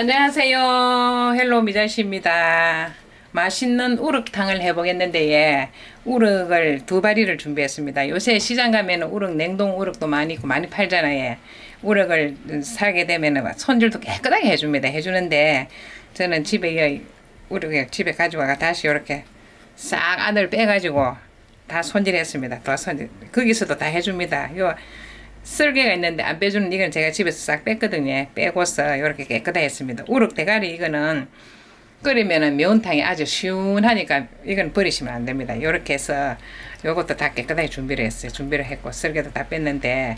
안녕하세요. 헬로 미자씨입니다. 맛있는 우럭탕을 해보겠는데, 예. 우럭을 두 바리를 준비했습니다. 요새 시장 가면은 우럭, 냉동 우럭도 많이 있고 많이 팔잖아요. 예. 우럭을 사게 되면은 손질도 깨끗하게 해줍니다. 해주는데, 저는 집에 이 우럭을 집에 가져와가 다시 이렇게 싹 안을 빼가지고 다 손질했습니다. 더 손질. 거기서도 다 해줍니다. 요 쓸개가 있는데 안 빼주는 이건 제가 집에서 싹 뺐거든요. 빼고서 이렇게 깨끗하게 했습니다. 우럭 대가리 이거는 끓이면은 매운탕이 아주 시원하니까 이건 버리시면 안 됩니다. 이렇게 해서 요것도 다 깨끗하게 준비를 했어요. 준비를 했고 쓸개도 다 뺐는데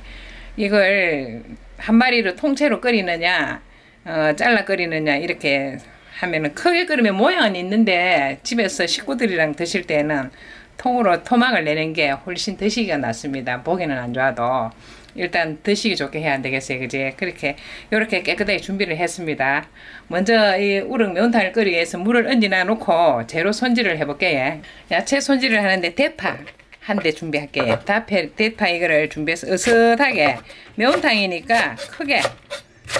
이걸 한 마리로 통째로 끓이느냐 어, 잘라 끓이느냐 이렇게 하면은 크게 끓이면 모양은 있는데 집에서 식구들이랑 드실 때는 통으로 토막을 내는 게 훨씬 드시기가 낫습니다. 보기는 안 좋아도 일단 드시기 좋게 해야 안 되겠어요, 그지? 그렇게 이렇게 깨끗하게 준비를 했습니다. 먼저 이 우럭 매운탕을 끓이기 위해서 물을 얹어놔 놓고 재료 손질을 해볼게요. 야채 손질을 하는데 대파 한 대 준비할게요. 대파, 대파 이거를 준비해서 으슷하게 매운탕이니까 크게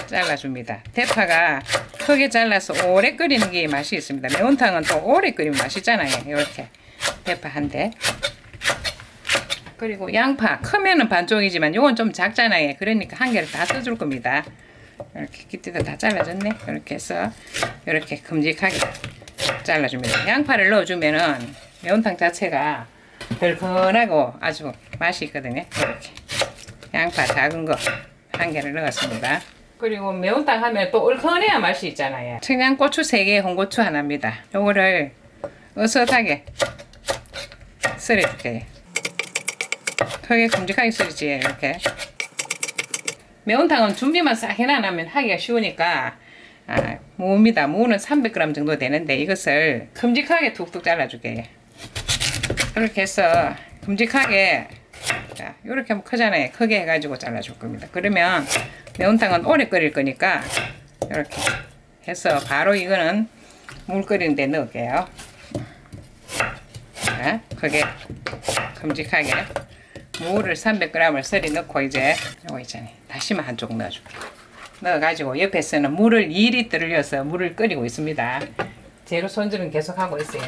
잘라줍니다. 대파가 크게 잘라서 오래 끓이는 게 맛이 있습니다. 매운탕은 또 오래 끓이면 맛있잖아요. 이렇게 대파 한 대. 그리고 양파 크면은 반쪽이지만 요건 좀 작잖아요. 그러니까 한 개를 다 써줄 겁니다. 이렇게 기티도 다 잘라졌네. 이렇게 해서 이렇게 큼직하게 잘라줍니다. 양파를 넣어주면은 매운탕 자체가 덜큰하고 아주 맛이 있거든요. 이렇게 양파 작은 거 한 개를 넣었습니다. 그리고 매운탕 하면 또 얼큰해야 맛이 있잖아요. 청양고추 3개, 홍고추 하나입니다. 요거를 어슷하게 썰어줄게요. 크게 큼직하게 썰지 이렇게. 매운탕은 준비만 싹 해놔놓으면 하기가 쉬우니까 아, 무입니다. 무는 300g 정도 되는데 이것을 큼직하게 툭툭 잘라줄게요. 이렇게 해서 큼직하게 자, 이렇게 하면 크잖아요. 크게 해가지고 잘라줄 겁니다. 그러면 매운탕은 오래 끓일 거니까 이렇게 해서 바로 이거는 물 끓이는데 넣을게요. 자, 크게 큼직하게 무를 300g을 썰이 넣고 이제 요거 있잖아요. 다시마 한 조각 넣어줄게요. 넣어가지고 옆에서는 물을 2리터를 넣어서 물을 끓이고 있습니다. 재료 손질은 계속 하고 있어요.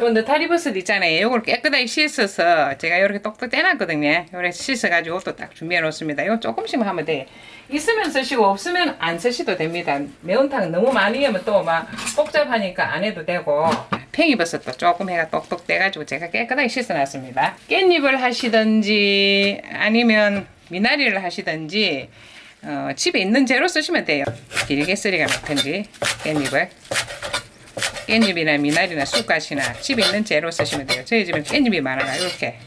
요 느타리버섯 있잖아요. 요걸 깨끗하게 씻어서 제가 이렇게 똑똑 떼놨거든요. 요렇게 씻어가지고 또 딱 준비해 놓습니다. 요 조금씩만 하면 돼. 있으면 쓰시고 없으면 안 쓰셔도 됩니다. 매운탕 너무 많이 하면 또 막 복잡하니까 안 해도 되고 팽이 버섯도 조금 해가 똑똑 떼가지고 제가 깨끗하게 씻어놨습니다. 깻잎을 하시든지 아니면 미나리를 하시든지 어, 집에 있는 재료 쓰시면 돼요. 길게 쓰리가 좋든지 깻잎을 깻잎이나 미나리나 쑥갓이나 집에 있는 재료 쓰시면 돼요. 저희 집은 깻잎이 많아요. 이렇게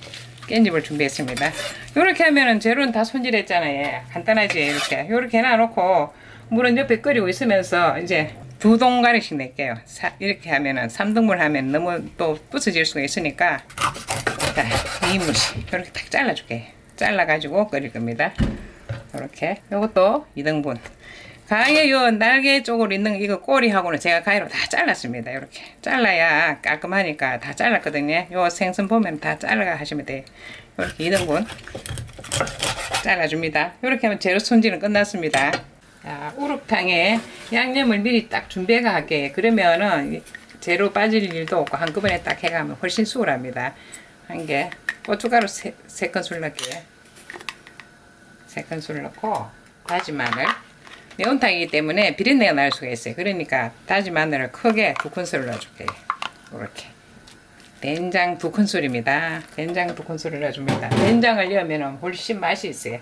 깻잎을 준비했습니다. 이렇게 하면은 재료는 다 손질했잖아요. 간단하지 이렇게 이렇게 해놔놓고 물은 옆에 끓이고 있으면서 이제 두 동가리씩 낼게요. 사, 이렇게 하면은 3등분 하면 너무 또 부서질 수가 있으니까 자, 2인분씩 이렇게 딱 잘라줄게요. 잘라가지고 끓일 겁니다. 이렇게 이것도 2등분. 가에 요 날개 쪽으로 있는 이거 꼬리하고는 제가 가위로 다 잘랐습니다. 이렇게 잘라야 깔끔하니까 다 잘랐거든요. 요 생선 보면 다 잘라가 하시면 돼요. 이렇게 2등분 잘라줍니다. 이렇게 하면 재료 손질은 끝났습니다. 자, 우럭탕에 양념을 미리 딱 할게요. 그러면은 재료 빠질 일도 없고 한꺼번에 딱 해가면 훨씬 수월합니다. 한 개, 고춧가루 세, 세 큰술 넣을게요. 세 큰술 넣고 다진 마늘. 매운탕이기 때문에 비린내가 날 수가 있어요. 그러니까 다진 마늘을 크게 두 큰술을 넣어줄게요. 이렇게. 된장 두 큰술입니다. 된장 두 큰술을 넣어줍니다. 된장을 넣으면 훨씬 맛이 있어요.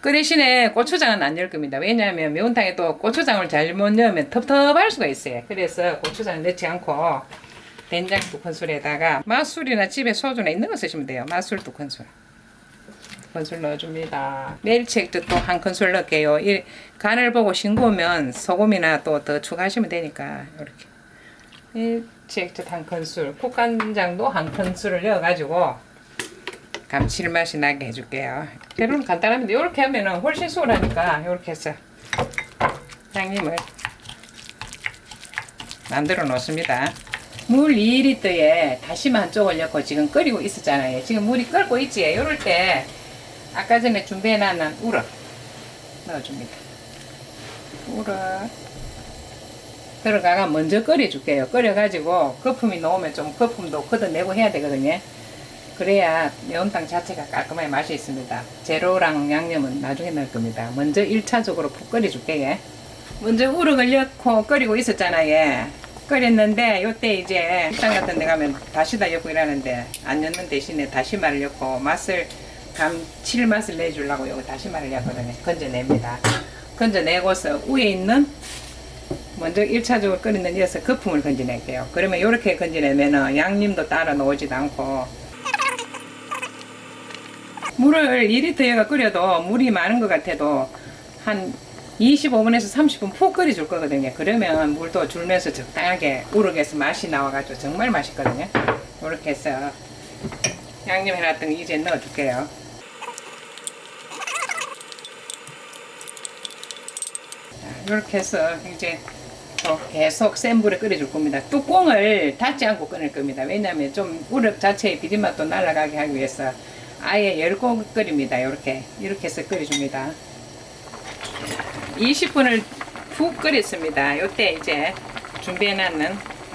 그 대신에 고추장은 안 넣을 겁니다. 왜냐하면 매운탕에 또 고추장을 잘못 넣으면 텁텁할 수가 있어요. 그래서 고추장을 넣지 않고 된장 두 큰술에다가 맛술이나 집에 소주나 있는 거 쓰시면 돼요. 맛술 두 큰술. 큰술 넣어줍니다. 멸치액도 또한 큰술 넣을게요. 이 간을 보고 싱거우면 소금이나 또 더 추가하시면 되니까 이렇게 멸 치액도 한 큰술, 국간장도 한 큰술을 넣어가지고 감칠맛이 나게 해줄게요. 재료는 간단합니다. 이렇게 하면은 훨씬 수월하니까 이렇게 해서 양념을 만들어 놓습니다. 물 2리터에 다시마 한 쪽을 넣고 지금 끓이고 있었잖아요. 지금 물이 끓고 있지. 이럴 때 아까 전에 준비해놨는 우럭 넣어줍니다. 우럭 들어가가 먼저 끓여줄게요. 끓여가지고 거품이 나오면 좀 거품도 걷어내고 해야 되거든요. 그래야 매운탕 자체가 깔끔하게 맛이 있습니다. 재료랑 양념은 나중에 넣을 겁니다. 먼저 1차적으로 푹 끓여줄게요. 먼저 우럭을 넣고 끓이고 있었잖아요. 예. 끓였는데 요때 이제 식당 같은 데 가면 다시다 넣고 이러는데 안 넣는 대신에 다시마를 넣고 맛을 감칠맛을 내주려고 요거 다시마를 넣거든요. 건져냅니다. 건져내고서 위에 있는 먼저 1차적으로 끓이는 이어서 거품을 건져낼게요. 그러면 이렇게 건져내면은 양념도 따라 나오지도 않고 물을 2리터에가 끓여도 물이 많은 것 같아도 한 25분에서 30분 푹 끓여줄 거거든요. 그러면 물도 줄면서 적당하게 우럭에서 맛이 나와가지고 정말 맛있거든요. 이렇게 해서 양념 해놨던 거 이제 넣어줄게요. 이렇게 해서 이제 또 계속 센 불에 끓여줄 겁니다. 뚜껑을 닫지 않고 끓일 겁니다. 왜냐하면 좀 우럭 자체의 비린맛도 날아가게 하기 위해서 아예 열고 끓입니다. 이렇게 이렇게 해서 끓여줍니다. 20분을 푹 끓였습니다. 이때 이제 준비해놨는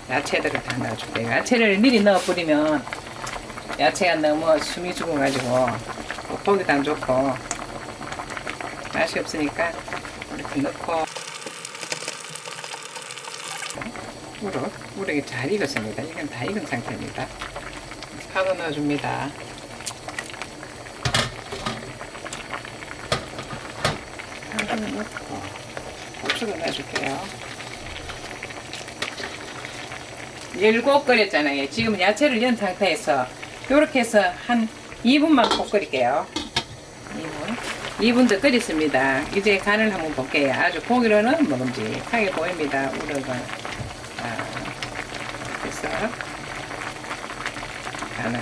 야채들을 다 넣어줄게요. 야채를 미리 넣어버리면 야채가 너무 숨이 죽어가지고 보기도 안 좋고 맛이 없으니까 이렇게 넣고 우럭, 우럭이 잘 익었습니다. 이건 다 익은 상태입니다. 파도 넣어줍니다. 파도 넣고 고추를 넣어줄게요. 열고 끓였잖아요. 지금 야채를 연 상태에서 이렇게 해서 한 2분만 꼭 끓일게요. 2분. 2분 더 끓였습니다. 이제 간을 한번 볼게요. 아주 고기로는 먹음직하게 보입니다. 우럭은. 아, 그래서 간을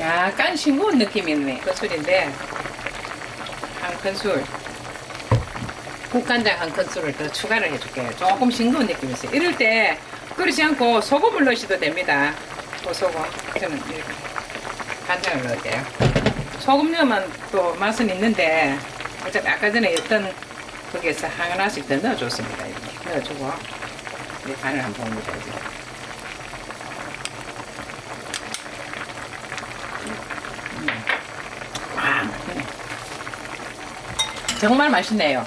약간 싱거운 느낌이 있네. 큰술인데 한 큰술 국간장 한 큰술을 더 추가를 해줄게요. 조금 싱거운 느낌이 있어요. 이럴 때 끓이지 않고 소금을 넣으셔도 됩니다. 고소금. 저는 이렇게 간장을 넣을게요. 소금 넣으면 또 맛은 있는데 어차피 아까 전에 했던 거기에서 하나씩 더 넣어줬습니다. 이렇게 넣어주고 이제 간을 한번 봅니다. 이제. 아, 맛있네. 정말 맛있네요.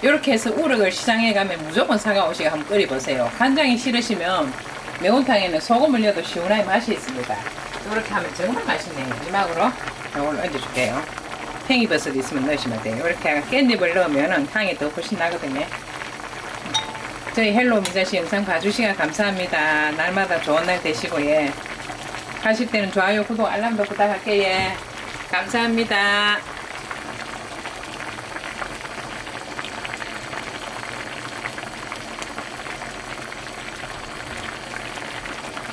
이렇게 해서 우럭을 시장에 가면 무조건 사가 오시고 한번 끓여보세요. 간장이 싫으시면 매운탕에는 소금을 넣어도 시원하게 맛이 있습니다. 이렇게 하면 정말 맛있네요. 마지막으로 이걸 얹어줄게요. 팽이버섯 있으면 넣으시면 돼요. 이렇게 깻잎을 넣으면 향이 더 훨씬 나거든요. 저희 헬로 미자씨 영상 봐주시면 감사합니다. 날마다 좋은 날 되시고 예. 하실 때는 좋아요, 구독, 알람도 부탁할게요. 예. 감사합니다.